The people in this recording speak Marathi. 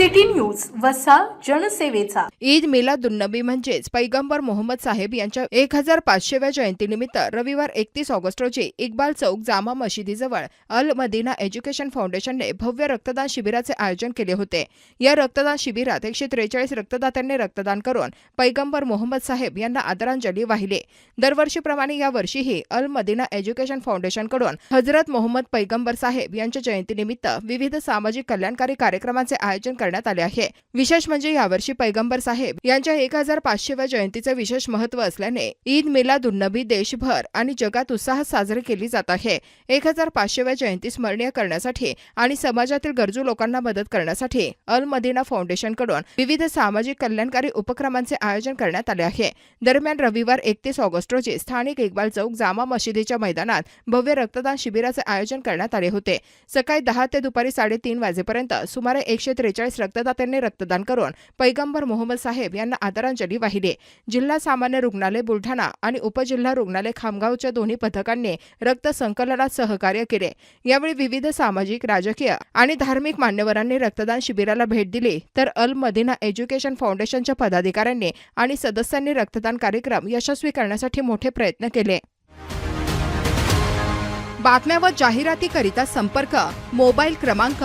सिटी न्यूज वसा जनसेवेचा. ईद मिलादुन्नबी म्हणजेच पैगंबर मोहम्मद साहेब यांच्या एक हजार पाचशेव्या जयंतीनिमित्त रविवार एकतीस ऑगस्ट रोजी इक्बाल चौक जामा मशिदीजवळ अल मदिना एज्युकेशन फाउंडेशनने भव्य रक्तदान शिबिराचे आयोजन केले होते. या रक्तदान शिबिरात एकशे त्रेचाळीस रक्तदात्यांनी रक्तदान करून पैगंबर मोहम्मद साहेब यांना आदरांजली वाहिली. दरवर्षीप्रमाणे यावर्षीही अल मदिना एज्युकेशन फाउंडेशनकडून हजरत मोहम्मद पैगंबर साहेब यांच्या जयंतीनिमित्त विविध सामाजिक कल्याणकारी कार्यक्रमांचे आयोजन करण्यात आले आहे. विशेष म्हणजे यावर्षी पैगंबर साहेब यांच्या एक हजार पाचशेव्या जयंतीचे विशेष महत्त्व असल्याने ईद मिलादुन्नबी देशभर आणि जगात उत्साहात साजरी केली जात आहे. एक हजार पाचशेव्या जयंती स्मरणीय करण्यासाठी आणि समाजातील गरजू लोकांना मदत करण्यासाठी अल मदिना फाउंडेशनकडून विविध सामाजिक कल्याणकारी उपक्रमांचे आयोजन करण्यात आले आहे. दरम्यान रविवार एकतीस ऑगस्ट रोजी स्थानिक इक्बाल चौक जामा मशिदीच्या मैदानात भव्य रक्तदान शिबिराचे आयोजन करण्यात आले होते. सकाळी दहा ते दुपारी साडेतीन वाजेपर्यंत सुमारे एकशे त्रेचाळीस रक्तदात्यांनी रक्तदान करून पैगंबर मोहम्मद साहेब यांना आदरांजली वाहिली. जिल्हा सामान्य रुग्णालय बुलढाणा आणि उपजिल्हा रुग्णालय खामगावच्या दोन्ही पथकांनी रक्त संकलनात सहकार्य केले. यावेळी विविध सामाजिक राजकीय आणि धार्मिक मान्यवरांनी रक्तदान शिबिराला भेट दिली. तर अल मदिना एज्युकेशन फाउंडेशनच्या पदाधिकाऱ्यांनी आणि सदस्यांनी रक्तदान कार्यक्रम यशस्वी करण्यासाठी मोठे प्रयत्न केले. बातम्या व जाहिरातीकरिता संपर्क मोबाईल क्रमांक